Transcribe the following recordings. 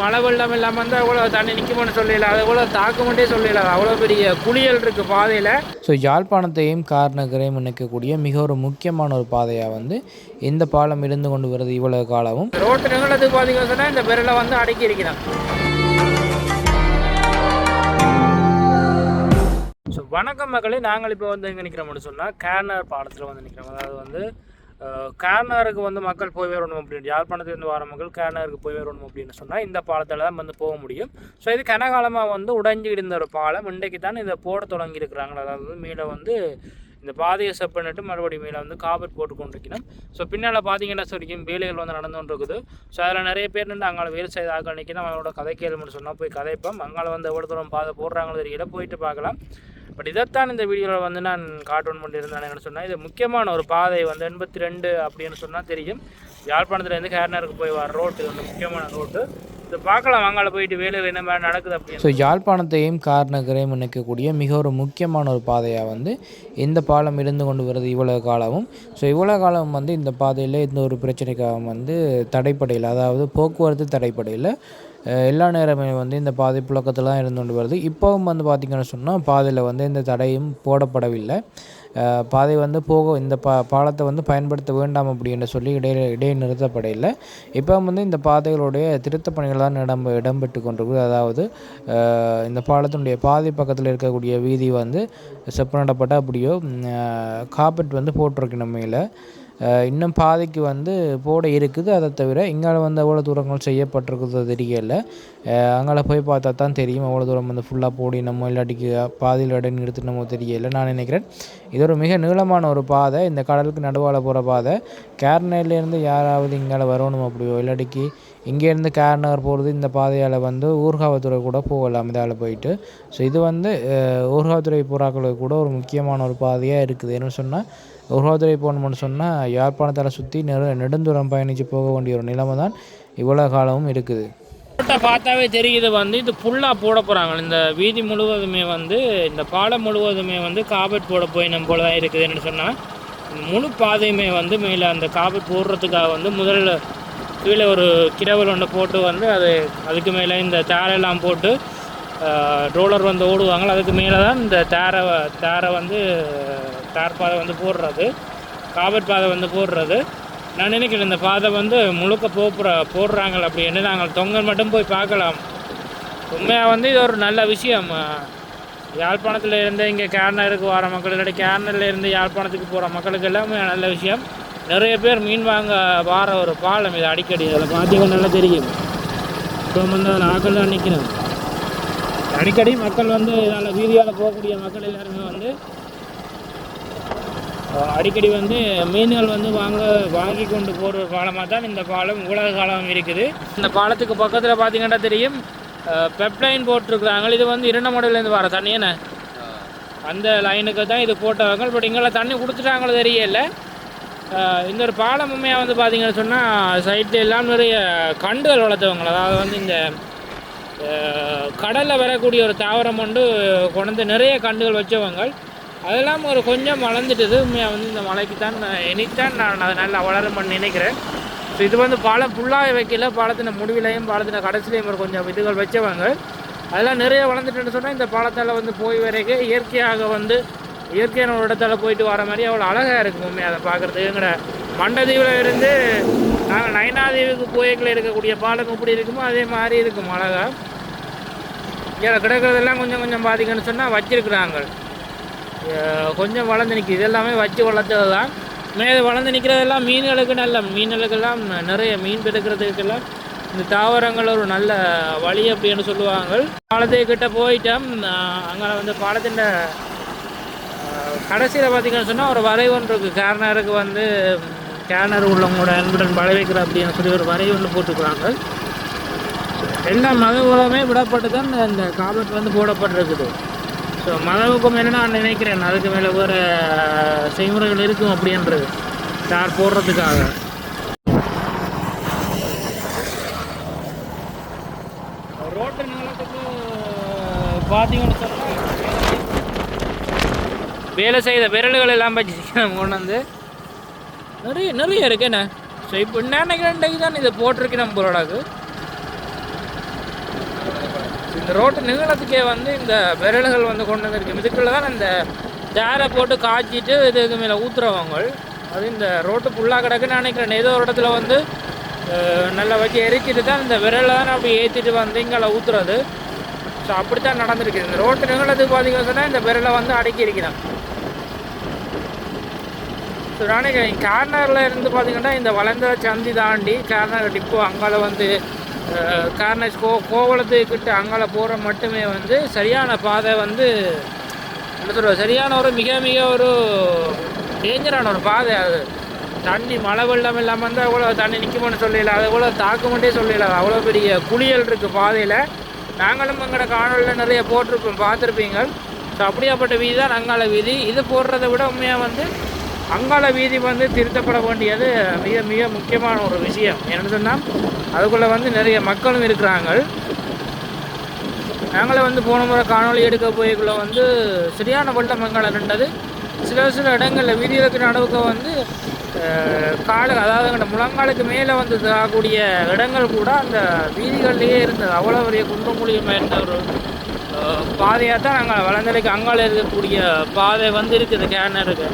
மழை வெள்ளம் இல்லாமல் வந்து அவ்வளோ தண்ணி நிற்கும்னு சொல்லல. அது அவ்வளோ தாக்குமட்டே சொல்லல. அவ்வளோ பெரிய குளியல் இருக்குது பாதையில். ஸோ யாழ்ப்பாணத்தையும் கார்நகரையும் இணைக்கக்கூடிய மிக ஒரு முக்கியமான ஒரு பாதையாக வந்து இந்த பாலம் இருந்து கொண்டு வருது இவ்வளவு காலமும். ரோட்டு நிகழத்துக்கு பார்த்தீங்கன்னு சொன்னால் இந்த பெரில் வந்து அடக்கி இருக்கிறான் ஸோ வணக்கம் மக்களே. நாங்கள் இப்போ வந்து எங்கே நிற்கிறோம்னு சொன்னால் கேர்னர் பாலத்தில் வந்து நிற்கிறோம் அதாவது வந்து கேர்னருக்கு வந்து மக்கள் போய் வரணும் அப்படின்னு. யாழ்ப்பாணத்துலேருந்து வர மக்கள் கேர்னருக்கு போய் வரணும் அப்படின்னு சொன்னால் இந்த பாலத்தில் தான் வந்து போக முடியும். ஸோ இது கனகாலமாக வந்து உடைஞ்சு இருந்த ஒரு பாலம். இன்றைக்கு தான் இதை போட தொடங்கி அதாவது மேலே வந்து இந்த பாதையை செப் பண்ணிட்டு மறுபடியும் மேலே வந்து காபர் போட்டு கொண்டிருக்கணும். ஸோ பின்னால் பார்த்தீங்கன்னா சொல்லிக்கும் வேலைகள் வந்து நடந்து கொண்டு இருக்குது ஸோ அதில் நிறைய பேர் நின்று அங்கே வேலை செய்த ஆக்கள் நிற்கணும் அவங்களோட கதை கேள்வின்னு சொன்னால் போய் கதைப்போம். அங்கே வந்து எவ்வளோ தூரம் பாதை போடுறாங்களோ தெரியல. போயிட்டு பார்க்கலாம். பட் இதைத்தான் இந்த வீடியோவில் வந்து நான் கார்ட்டூன் பண்ணியிருந்தேன் என்ன சொன்னால் இது முக்கியமான ஒரு பாதை வந்து எண்பத்தி ரெண்டு அப்படின்னு சொன்னால் தெரியும். யாழ்ப்பாணத்துலேருந்து கேர்னருக்கு போய் வர ரோட்டு வந்து முக்கியமான ரோட்டு இது பார்க்கலாம் வாங்கால போயிட்டு வேலையில் என்ன மாதிரி நடக்குது அப்படின்னு ஸோ யாழ்ப்பாணத்தையும் கார்நகரையும் இணைக்கக்கூடிய மிக ஒரு முக்கியமான ஒரு பாதையாக வந்து இந்த பாலம் இருந்து கொண்டு வருது இவ்வளவு காலமும். ஸோ இவ்வளோ காலம் வந்து இந்த பாதையில் எந்த ஒரு பிரச்சனைக்காக வந்து தடைப்படையில் அதாவது போக்குவரத்து தடைப்படையில் எல்லா நேரமே வந்து இந்த பாதை புழக்கத்தில் தான் இருந்து கொண்டு வருது. இப்போவும் வந்து பார்த்திங்கன்னு சொன்னால் பாதையில் வந்து இந்த தடையும் போடப்படவில்லை. பாதை வந்து போக இந்த பா பாலத்தை வந்து பயன்படுத்த வேண்டாம் அப்படின்னு சொல்லி இடையில இடையே நிறுத்தப்படையில் இப்போ வந்து இந்த பாதைகளுடைய திருத்தப் பணிகள் தான் இடம் இடம்பெற்று கொண்டிருக்குது. அதாவது இந்த பாலத்தினுடைய பாதை பக்கத்தில் இருக்கக்கூடிய வீதி வந்து செப்பனிடப்பட்ட அப்படியோ காப்பெட் வந்து போட்டிருக்கணும் மேலே. இன்னும் பாதைக்கு வந்து போட இருக்குது. அதை தவிர இங்கால வந்து அவ்வளோ தூரங்கள் செய்யப்பட்டிருக்குது தெரியல. அங்கால போய் பார்த்தா தான் தெரியும் அவ்வளோ தூரம் வந்து ஃபுல்லாக போடி நம்ம இல்லாட்டிக்கு பாதையில் இடம் நிறுத்தினமோ தெரியல. நான் நினைக்கிறேன் இது ஒரு மிக நீளமான ஒரு பாதை. இந்த கடலுக்கு நடுவால் போகிற பாதை. கேரனையிலேருந்து யாராவது இங்கால வரணும் அப்படியோ இல்லாட்டிக்கு இங்கேருந்து கேரநகர் போகிறது இந்த பாதையால் வந்து ஊர்காவத்துறை கூட போகலாம் இதால் போயிட்டு. ஸோ இது வந்து ஊர்காவத்துறை புறாக்களுக்கு கூட ஒரு முக்கியமான ஒரு பாதையாக இருக்குது. என்ன சொன்னால் ஊர்காவத்துறை போகணும்னு சொன்னால் யாழ்ப்பாணத்தில் சுற்றி நெடு நெடுந்தூரம் பயணித்து போக வேண்டிய ஒரு நிலைமை தான் இவ்வளோ காலமும் இருக்குது. ரோட்டை பார்த்தாவே தெரியுது வந்து இது ஃபுல்லாக போட போகிறாங்க இந்த வீதி முழுவதுமே வந்து இந்த பாலம் முழுவதுமே வந்து காபட் போட போய் நம்ம போல தான் இருக்குதுன்னு சொன்னால் முழு பாதையுமே வந்து மேலே அந்த காபட் போடுறதுக்காக வந்து முதல்ல கீழே ஒரு கிரவல் ஒன்று போட்டு வந்து அது அதுக்கு மேலே இந்த தேரெல்லாம் போட்டு ரோலர் வந்து ஓடுவாங்க. அதுக்கு மேலே தான் இந்த தேரை தேரை வந்து தார் பாதை வந்து போடுறது காபட் பாதை வந்து போடுறது. நான் நினைக்கிறேன் இந்த பாதை வந்து முழுக்க போப்புற போடுறாங்க அப்படின்னு நாங்கள் தொங்கல் மட்டும் போய் பார்க்கலாம். உண்மையாக வந்து இது ஒரு நல்ல விஷயம். யாழ்ப்பாணத்தில் இருந்து இங்கே கேர்னருக்கு வர மக்கள் இல்லாட்டி கேரனில் இருந்து யாழ்ப்பாணத்துக்கு போகிற மக்களுக்கு எல்லாமே நல்ல விஷயம். நிறைய பேர் மீன் வாங்க வார ஒரு பாலம் இது அடிக்கடி. அதில் பார்த்தீங்கன்னா நல்லா தெரியும். இப்போ வந்து அதில் ஆக்கள் தான் நிற்கிறேன். அடிக்கடி மக்கள் வந்து இதால் வீதியால் போகக்கூடிய மக்கள் எல்லாருமே வந்து அடிக்கடி வந்து மீன்கள் வந்து வாங்க வாங்கி கொண்டு போகிற பாலமாக தான் இந்த பாலம் உலக காலம் இருக்குது. இந்த பாலத்துக்கு பக்கத்தில் பார்த்தீங்கன்னா தெரியும் பெப்லைன் போட்டிருக்கிறாங்க. இது வந்து இரண்டு மாடலேருந்து வர தண்ணி என்ன? அந்த லைனுக்கு தான் இது போட்டவங்க பட் இங்கெல்லாம் தண்ணி கொடுத்துட்டாங்களோ தெரியல. இந்த ஒரு பாலம் உண்மையாக வந்து பார்த்தீங்கன்னு சொன்னால் சைட்டில் எல்லாம் நிறைய கண்டுகள் வளர்த்தவங்க. அதாவது வந்து இந்த கடலில் வரக்கூடிய ஒரு தாவரம் கொண்டு கொண்டு நிறைய கண்டுகள் வச்சவங்க. அதெல்லாம் ஒரு கொஞ்சம் வளர்ந்துட்டுது. உண்மையாக வந்து இந்த மலைக்கு தான் எனித்தான் நான் அதை நல்லா வளரும் நினைக்கிறேன். ஸோ இது வந்து பாலம் ஃபுல்லாக வைக்கல. பாலத்தின முடிவிலையும் பாலத்தின கடைசிலையும் ஒரு கொஞ்சம் இதுகள் வச்சவங்க. அதெல்லாம் நிறைய வளர்ந்துட்டுன்னு சொன்னால் இந்த பாலத்தால் வந்து போய் வரைக்கும் இயற்கையாக வந்து இயற்கையான ஒரு இடத்துல போயிட்டு வர மாதிரி அவ்வளோ அழகாக இருக்கும். உண்மையாக அதை பார்க்குறதுங்கிற மண்டதீவில் இருந்து நாங்கள் நயனாதீவுக்கு போயக்கில் இருக்கக்கூடிய பாலம் எப்படி இருக்குமோ அதே மாதிரி இருக்கும் அழகாக இங்கே கிடக்கிறதெல்லாம் கொஞ்சம் கொஞ்சம் பார்த்தீங்கன்னு சொன்னால் வச்சிருக்கிறாங்க. கொஞ்சம் வளர்ந்து நிற்கிது இது எல்லாமே வச்சு வளர்த்தது தான் மேலே வளர்ந்து நிற்கிறதெல்லாம் மீன்களுக்கு நல்ல மீன்களுக்கெல்லாம் நிறைய மீன் பிடிக்கிறதுக்கெல்லாம் இந்த தாவரங்கள் ஒரு நல்ல வழி அப்படின்னு சொல்லுவாங்க. பாலத்துக்கிட்ட போயிட்டோம். அங்கே வந்து பாலத்தின் கடைசியில் பார்த்தீங்கன்னு சொன்னால் ஒரு வரை ஒன்று இருக்குது கேர்னருக்கு வந்து கேர்னர் உள்ளவங்களோட அன்புடன் வளை வைக்கிற அப்படின்னு சொல்லி ஒரு வரை ஒன்று போட்டுக்கிறாங்க எல்லா மதங்களுமே விடப்பட்டு தான் இந்த காபட் வந்து போடப்பட்டிருக்குது. ஸோ மதவுக்கும் மேலே நான் நினைக்கிறேன் அதுக்கு மேலே வேறு செய்முறைகள் இருக்கும் அப்படின்றது. சார் போடுறதுக்காக? ரோட்டு நிலத்துக்கு பார்த்தீங்கன்னு சொன்னால் வேலை செய்த விரல்கள் எல்லாம் வச்சு கொண்டு வந்து நிறைய நிறைய இருக்கு என்ன? ஸோ இப்போ நினைக்கிறேன் தான் இதை போட்டிருக்கேன் நம்ம போராடாக்கு இந்த ரோட்டு நீளத்துக்கே வந்து இந்த விரல்கள் வந்து கொண்டு வந்திருக்கு. இதுக்குள்ள தான் இந்த ஜாரை போட்டு காய்ச்சிட்டு இது இது மேலே ஊற்றுறவங்க அது இந்த ரோட்டு ஃபுல்லாக கிடக்குன்னு நினைக்கிறேன். ஏதோ ஒரு இடத்துல வந்து நல்லா வச்சு எரிச்சிட்டு தான் இந்த விரலை தான் அப்படி ஏற்றிட்டு வந்து இங்கே ஊற்றுறது ஸோ அப்படி தான் நடந்திருக்கு. இந்த ரோட்டு நீளத்துக்கு பார்த்தீங்கன்னா இந்த விரலை வந்து அடக்கி இருக்கிறான் ஸோ நினைக்கிறேன் கார்னரில் இருந்து பார்த்தீங்கன்னா இந்த வளர்ந்த சந்தி தாண்டி கார்னர் டிப்போ அங்கால வந்து கார்னஸ் கோ கோவளத்துக்கிட்ட அங்கால போகிற மட்டுமே வந்து சரியான பாதை வந்து என்ன சொல்கிற சரியான ஒரு மிக மிக ஒரு டேஞ்சரான ஒரு பாதை அது. தண்ணி மழை வெள்ளம் இல்லாமல் வந்து அவ்வளோ தண்ணி நிற்கும்னு சொல்லல அதை அவ்வளோ தாக்குமெண்டே சொல்லல அவ்வளோ பெரிய குளியல் இருக்குது பாதையில். நாங்களும் எங்களோட காணொலியில் நிறைய போட்டிருப்போம் பார்த்துருப்பீங்க. ஸோ அப்படியாப்பட்ட வீதி தான் அங்கால வீதி. இது போடுறதை விட உண்மையாக வந்து அங்காள வீதி வந்து திருத்தப்பட வேண்டியது மிக மிக முக்கியமான ஒரு விஷயம். என்னென்னு சொன்னால் அதுக்குள்ளே வந்து நிறைய மக்களும் இருக்கிறாங்க. நாங்களே வந்து போன முறை காணொளி எடுக்க போய்க்குள்ள வந்து சரியான வெள்ளம் அங்காள நின்றது. சில சில இடங்களில் வீதிகளுக்கு நடுவுக்கு வந்து காலு அதாவது எங்களோட முழங்காலுக்கு மேலே வந்து ஆகக்கூடிய இடங்கள் கூட அந்த வீதிகள்லேயே இருந்தது. அவ்வளோ பெரிய குண்டும் குழியமாக இருந்த ஒரு பாதையாக தான் நாங்கள் வளர்ந்தலைக்கு அங்காள இருக்கக்கூடிய பாதை வந்து இருக்குது கேனருக்கு.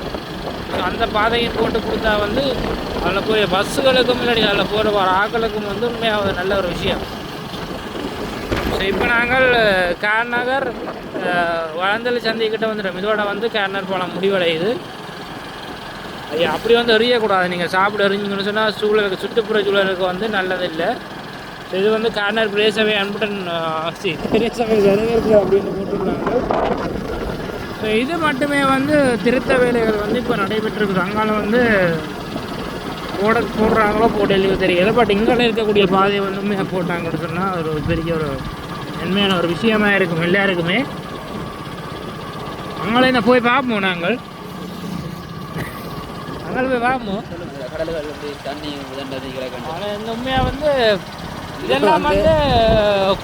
அந்த பாதையை போட்டு கொடுத்தா வந்து அதில் போய் பஸ்ஸுகளுக்கும் முன்னாடி அதில் போகிற வர ஆக்களுக்கும் வந்து உண்மையாக ஒரு நல்ல ஒரு விஷயம். ஸோ இப்போ நாங்கள் கார்நகர் நகர் சந்தைக்கிட்ட வந்துட்டோம். இதோட வந்து கேர்னர் போகலாம். முடிவடையுது. ஐயா அப்படி வந்து எறியக்கூடாது. நீங்கள் சாப்பிட எறிஞ்சிங்கன்னு சொன்னால் சூழலுக்கு சுற்றுப்புற சூழலுக்கு வந்து நல்லதில்லை. இது வந்து கார்னர் பிரேசவை அன்புடன் சி பிரேசவை வரவேற்பு அப்படின்னு போட்டுருக்காங்க ஸோ இது மட்டுமே வந்து திருத்த வேலைகள் வந்து இப்போ நடைபெற்றிருக்குது அங்கால வந்து போட போடுறாங்களோ போடலையோ தெரியல. பட் இங்கே இருக்கக்கூடிய பாதையை வந்து போட்டாங்கன்னு சொன்னால் ஒரு பெரிய ஒரு நன்மையான ஒரு விஷயமா இருக்கும் எல்லாருக்குமே. அங்கே என்ன போய் பார்ப்போம் நாங்கள். அங்கே போய் பார்ப்போம். கடல்கள் வந்து தண்ணி தண்டதி கிடக்கணும் ஆனால் இந்த உண்மையாக வந்து இதெல்லாம் வந்து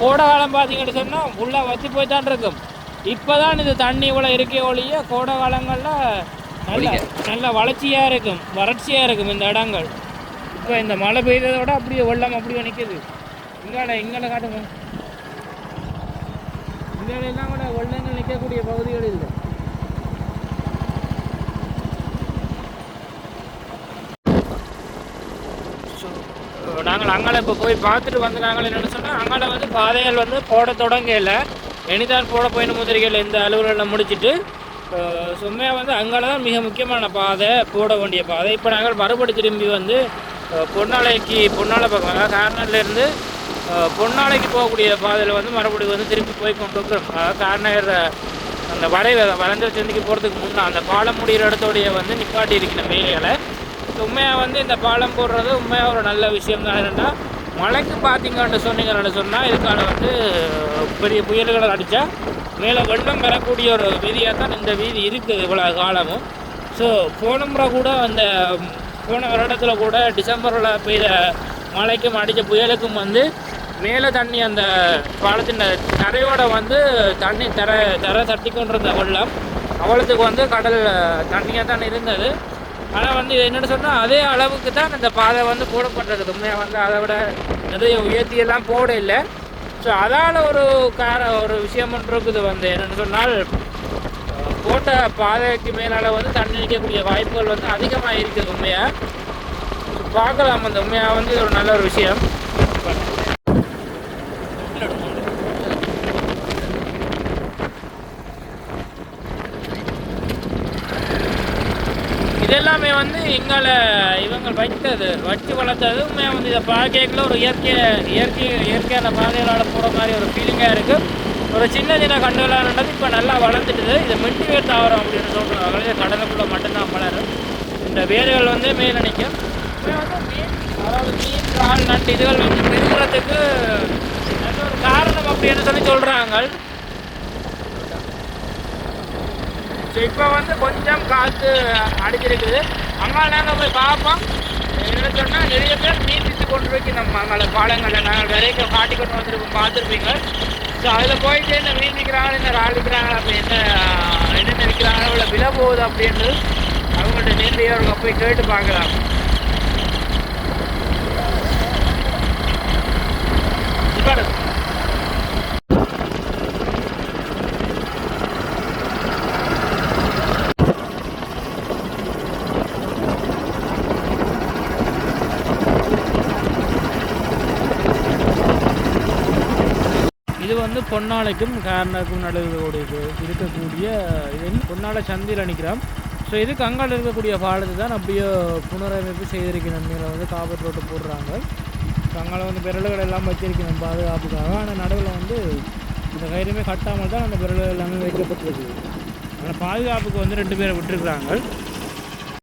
கோடை காலம் பார்த்தீங்கன்னு சொன்னால் ஃபுல்லாக வத்தி போய் தான் இருக்கும். இப்போ தான் இது தண்ணி இவ்வளோ இருக்கே ஒழிய கோடை காலங்களில் நல்ல நல்ல வளர்ச்சியாக இருக்கும் வறட்சியாக இருக்கும் இந்த இடங்கள். இப்போ இந்த மழை பெய்ததோட அப்படியே வெள்ளம் அப்படியே நிற்குது இங்கால இங்கால காட்டுங்க. இங்கால எல்லாம் கூட வெள்ளங்கள் நிற்கக்கூடிய பகுதிகள் இல்லை. நாங்கள் அங்கால இப்போ போய் பார்த்துட்டு வந்து நாங்கள் என்னென்னு சொன்னால் அங்கால வந்து பாதைகள் வந்து போட தொடங்கல. எனிதான் போட பயண முதிரைகள் இந்த அலுவலகம் முடிச்சிட்டு சும்மையாக வந்து அங்கே தான் மிக முக்கியமான பாதை போட வேண்டிய பாதை. இப்போ நாங்கள் மறுபடி திரும்பி வந்து பொன்னாலைக்கு பொன்னாலை பக்கம் அதாவது கார்னர்லேருந்து பொன்னாலைக்கு போகக்கூடிய பாதையில் வந்து மறுபடியும் வந்து திரும்பி போய் கொண்டு வந்துடும் அதாவது கார்னர் அந்த வரை வளர்ந்த சந்திக்கு போகிறதுக்கு முன்னே அந்த பாலம் முடிகிற இடத்தோடைய வந்து நிப்பாட்டி இருக்கிற வேலைகளை உண்மையாக வந்து இந்த பாலம் போடுறது உண்மையாக ஒரு நல்ல விஷயம் தான் என்னென்னா மழைக்கு பார்த்தீங்கன்னு சொன்னீங்கன்னு சொன்னால் இதுக்கான வந்து பெரிய புயல்களை அடித்தா மேலே வெள்ளம் வரக்கூடிய ஒரு வீதியாக தான் இந்த வீதி இருக்குது இவ்வளோ காலமும். ஸோ போன முறை கூட அந்த போன வருடத்தில் கூட டிசம்பரில் பெய்த மழைக்கும் அடித்த புயலுக்கும் வந்து மேலே தண்ணி அந்த பாலத்தின் தரையோட வந்து தண்ணி தர தரை தட்டி கொண்டிருந்த வெள்ளம் அவ்வளோத்துக்கு வந்து கடல் தண்ணியாக தான் இருந்தது. ஆனால் வந்து என்னென்னு சொன்னால் அதே அளவுக்கு தான் இந்த பாதை வந்து போடப்பட்டிருக்குது. உண்மையாக வந்து அதை விட நிறைய உயர்த்தியெல்லாம் போட இல்லை ஸோ அதால் ஒரு கார ஒரு விஷயம் இருக்குது வந்து. என்னென்னு சொன்னால் போட்ட பாதைக்கு மேலால் வந்து தண்ணி நிற்கக்கூடிய வாய்ப்புகள் வந்து அதிகமாக இருக்குது உண்மையாக பார்க்கலாம் அந்த உண்மையாக வந்து ஒரு நல்ல ஒரு விஷயம் இதெல்லாமே வந்து எங்களை இவங்க வைத்தது வச்சு வளர்த்தது. உண்மையாக வந்து இதை பார்க்கல ஒரு இயற்கை இயற்கை இயற்கையான பாதைகளால் போகிற மாதிரி ஒரு ஃபீலிங்காக இருக்குது ஒரு சின்ன சின்ன கண்டுகளானது இப்போ நல்லா வளர்ந்துட்டுது. இது மிட்டி வேர் தாவரம் அப்படின்னு சொல்கிறாங்க இது கடலுக்குள்ளே மட்டும்தான் வளரும். இந்த வேர்கள் வந்து மேலே நிற்கும். அதாவது மீன் கால் நண்டு இதுகள் வந்து பெருகிறதுக்கு ஒரு காரணம் அப்படின்னு சொல்லி சொல்கிறாங்க ஸோ இப்போ வந்து கொஞ்சம் காற்று அடிச்சிருக்குது. அங்கே நாங்கள் போய் பார்ப்போம். என்ன சொன்னால் நிறைய பேர் மீன் கொண்டு போய் நம்ம அங்கே பாலங்களில் நாங்கள் விரைக்க காட்டி கொண்டு வந்திருப்போம் பார்த்துருப்பீங்க. ஸோ அதில் போயிட்டு என்ன மீன் என்ன ரால் அப்படி என்ன என்னென்ன நினைக்கிறாங்க இவ்வளோ விலை போகுது அப்படின்றது அவங்கள்ட்ட நேரடியாக போய் கேட்டு பார்க்கலாம் இப்போ இது வந்து பொன்னாலைக்கும் கார்னருக்கும் நடுவோடு இருக்கக்கூடிய இது வந்து பொன்னாலை சந்தியில் நிற்கிறோம் ஸோ இது கங்கால் இருக்கக்கூடிய பாலத்தை தான் அப்படியே புனரமைப்பு செய்திருக்கிற மேலே வந்து காபட் ரோட்டு போடுறாங்க. கங்கால வந்து விரல்கள் எல்லாம் வச்சிருக்கணும் பாதுகாப்புக்காக. ஆனால் நடுவில் வந்து இந்த கயிறுமே கட்டாமல் தான் அந்த விரல்கள் எல்லாமே வைக்கப்பட்டிருக்கு. ஆனால் பாதுகாப்புக்கு வந்து ரெண்டு பேரை விட்டுருக்குறாங்க.